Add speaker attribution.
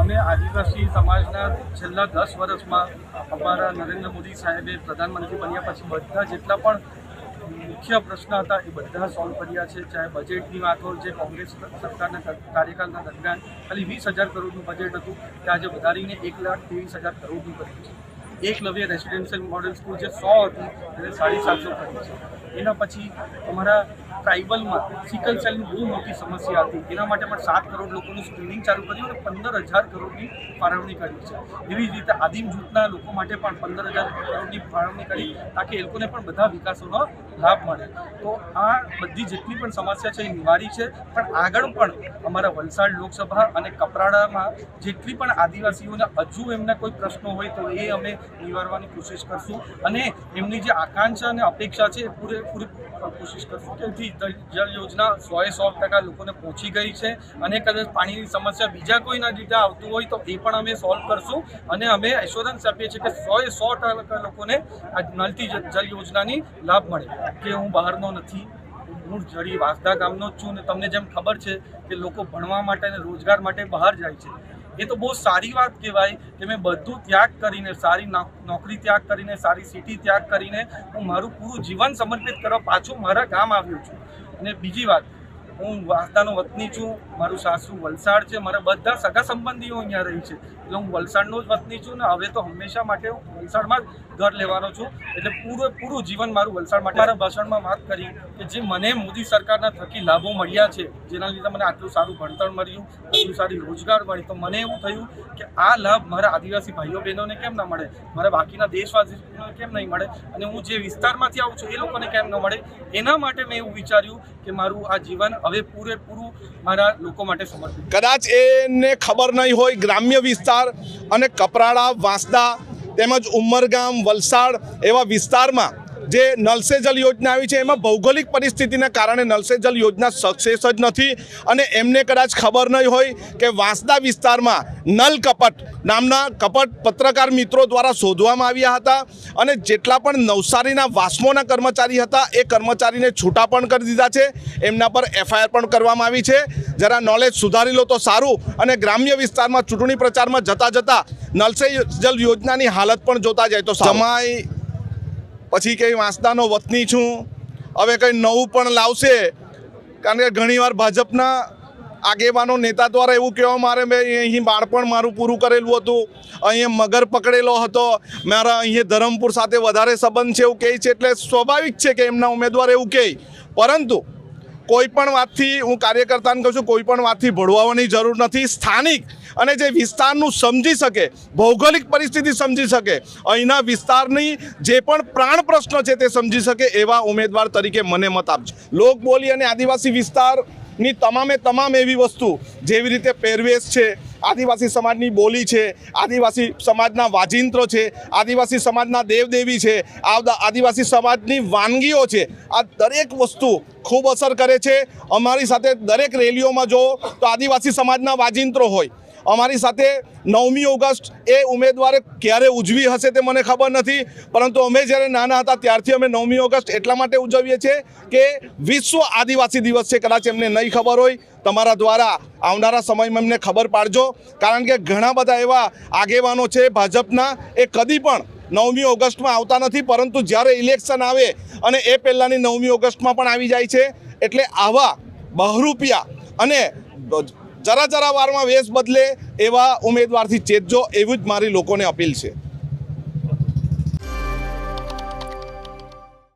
Speaker 1: અમે આદિવાસી સમાજના છેલ્લા દસ વર્ષમાં અમારા નરેન્દ્ર મોદી સાહેબે પ્રધાનમંત્રી બન્યા પછી બધા જેટલા પણ મુખ્ય પ્રશ્ન હતા એ બધા સોલ્વ કર્યા છે. ચાહે બજેટની વાત હોય, જે કોંગ્રેસ સરકારના કાર્યકાળના દરમિયાન ખાલી વીસ હજાર કરોડનું બજેટ હતું, તે આજે વધારીને એક લાખ ત્રેવીસ હજાર કરોડનું કર્યું છે. એકલવ્ય રેસિડેન્શિયલ મોડેલ સ્કૂલ જે સો હતી એને સાડી સાતસો કરી છે. એના પછી અમારા ટ્રાઇબલમાં સિકલ સેલની બહુ મોટી સમસ્યા હતી. એના માટે પણ સાત કરોડ લોકોનું સ્ક્રીનિંગ ચાલુ કર્યું અને પંદર હજાર કરોડની ફાળવણી કરી છે. એવી જ રીતે આદિમ જૂથના લોકો માટે પણ પંદર હજાર કરોડની ફાળવણી કરી, તાકી એ લોકોને પણ બધા વિકાસોનો લાભ મળે. તો આ બધી જેટલી પણ સમસ્યા છે એ નિવારી છે. પણ આગળ પણ અમારા વલસાડ લોકસભા અને કપરાડામાં જેટલી પણ આદિવાસીઓને હજુ એમના કોઈ પ્રશ્નો હોય તો એ અમે નિવારવાની કોશિશ કરશું. અને એમની જે આકાંક્ષા અને અપેક્ષા છે એ પૂરેપૂરી કોશિશ કરશું. કે જળ યોજના સોએ સો ટકા લોકોને પહોંચી ગઈ છે અને કદાચ પાણીની સમસ્યા બીજા કોઈના લીધે આવતું હોય તો એ પણ અમે સોલ્વ કરશું અને અમે એશ્યોરન્સ આપીએ છીએ કે સોએ સો ટકા લોકોને આ નલથી જલ યોજનાની લાભ મળે. કે હું બહારનો નથી, હું જડી વાંસદા ગામનો જ છું ને તમને જેમ ખબર છે કે લોકો ભણવા માટે અને રોજગાર માટે બહાર જાય છે. એ તો બહુ સારી વાત કહેવાય કે મેં બધું ત્યાગ કરીને, સારી નોક- નોકરી ત્યાગ કરીને, સારી સિટી ત્યાગ કરીને હું મારું પૂરું જીવન સમર્પિત કરવા પાછું મારા ગામ આવ્યો છું. અને બીજી વાત, હું વાર્તાનો વતની છું મારું સાસુ વલસાડ છે, મારા બધા સગા સંબંધીઓ અહીંયા રહી છે. એટલે હું વલસાડનો જ વતની છું ને હવે તો હંમેશા માટે હું વલસાડમાં જ ઘર લેવાનો છું. એટલે પૂરું પૂરું જીવન મારું વલસાડ માટે. મારા ભાષણમાં વાત કરી કે જે મને મોદી સરકારના થકી લાભો મળ્યા છે, જેના લીધે મને આટલું સારું ભણતર મળ્યું, આટલું સારી રોજગાર મળી. તો મને એવું થયું કે આ લાભ મારા આદિવાસી ભાઈઓ બહેનોને કેમ ના મળે? મારા બાકીના દેશવાસીઓને કેમ નહીં મળે? અને હું જે વિસ્તારમાંથી આવું છું, એ લોકોને કેમ ન મળે? એના માટે મેં એવું વિચાર્યું કે મારું આ જીવન હવે પૂરેપૂરું મારા લોકો માટે સમર્પિત.
Speaker 2: કદાચ એને ખબર નહીં હોય ગ્રામ્ય વિસ્તાર અને કપરાડા, વાંસદા તેમજ ઉમરગામ, વલસાડ એવા વિસ્તારમાં જે નલ સે જલ યોજના આવી છે, એમાં ભૌગોલિક પરિસ્થિતિના કારણે નલ સે જલ યોજના સક્સેસ જ નથી અને એમને કદાચ ખબર નહીં હોય કે વાંસદા વિસ્તારમાં નલ કપટ નામના કપટ પત્રકાર મિત્રો દ્વારા શોધવામાં આવ્યા હતા અને જેટલા પણ નવસારીના વાસ્મોના કર્મચારી હતા, એ કર્મચારીને છૂટા પણ કરી દીધા છે. એમના પર એફઆઈઆર પણ કરવામાં આવી છે. જરા નોલેજ સુધારી લો તો સારું અને ગ્રામ્ય વિસ્તારમાં ચૂંટણી પ્રચારમાં જતા જતા નલ સે જલ યોજનાની હાલત પણ જોતા જાય તો જમાઈ પછી કંઈ વાંસદાનો વતની છું. હવે કંઈ નવું પણ લાવશે. કારણ કે ઘણીવાર ભાજપના આગેવાનો નેતા દ્વારા એવું કહેવા મારે મેં અહીં બાળપણ મારું પૂરું કરેલું હતું. અહીંયા મગર પકડેલો હતો. મારા અહીંયા ધરમપુર સાથે વધારે સંબંધ છે એવું કહે છે. એટલે સ્વાભાવિક છે કે એમના ઉમેદવાર એવું કહે. પરંતુ કોઈ પણ વાતથી હું કાર્યકર્તાને કહું છું, કોઈ પણ વાતથી ભળવાની જરૂર નથી. સ્થાનિક અને જે વિસ્તારનું સમજી શકે, ભૌગોલિક પરિસ્થિતિ સમજી શકે, અહીંના વિસ્તારની જે પણ પ્રાણ પ્રશ્નો છે તે સમજી શકે એવા ઉમેદવાર તરીકે મને મત આપજો. લોકબોલી અને આદિવાસી વિસ્તારની તમામે તમામ એવી વસ્તુ જેવી રીતે પહેરવેશ છે, આદિવાસી સમાજની બોલી છે, આદિવાસી સમાજના વાજિંત્રો છે, આદિવાસી સમાજના દેવદેવી છે આદિવાસી સમાજની વાનગીઓ છે, આ દરેક વસ્તુ ખૂબ અસર કરે છે. અમારી સાથે દરેક રેલીઓમાં જો તો આદિવાસી સમાજના વાજિંત્રો હોય અમારી સાથે નવમી ઓગસ્ટ એ ઉમેદવારે ક્યારે ઉજવી હશે તે મને ખબર નથી, પરંતુ અમે જ્યારે નાના હતા ત્યારથી અમે નવમી ઓગસ્ટ એટલા માટે ઉજવીએ છીએ કે વિશ્વ આદિવાસી દિવસ છે, કદાચ એમને નહીં ખબર હોય, તમારા દ્વારા આવનારા સમયમાં એમને ખબર પાડજો, કારણ કે ઘણા બધા એવા આગેવાનો છે, ભાજપના, એ કદી પણ નવમી ઓગસ્ટમાં આવતા નથી, પરંતુ જ્યારે ઇલેક્શન આવે અને એ પહેલાંની નવમી ઓગસ્ટમાં પણ આવી જાય છે, એટલે આવા બહરૂપિયા અને જરા જરા વારમાં વેશ બદલે એવા ઉમેદવારથી ચેતજો એવું જ મારી લોકોને અપીલ છે.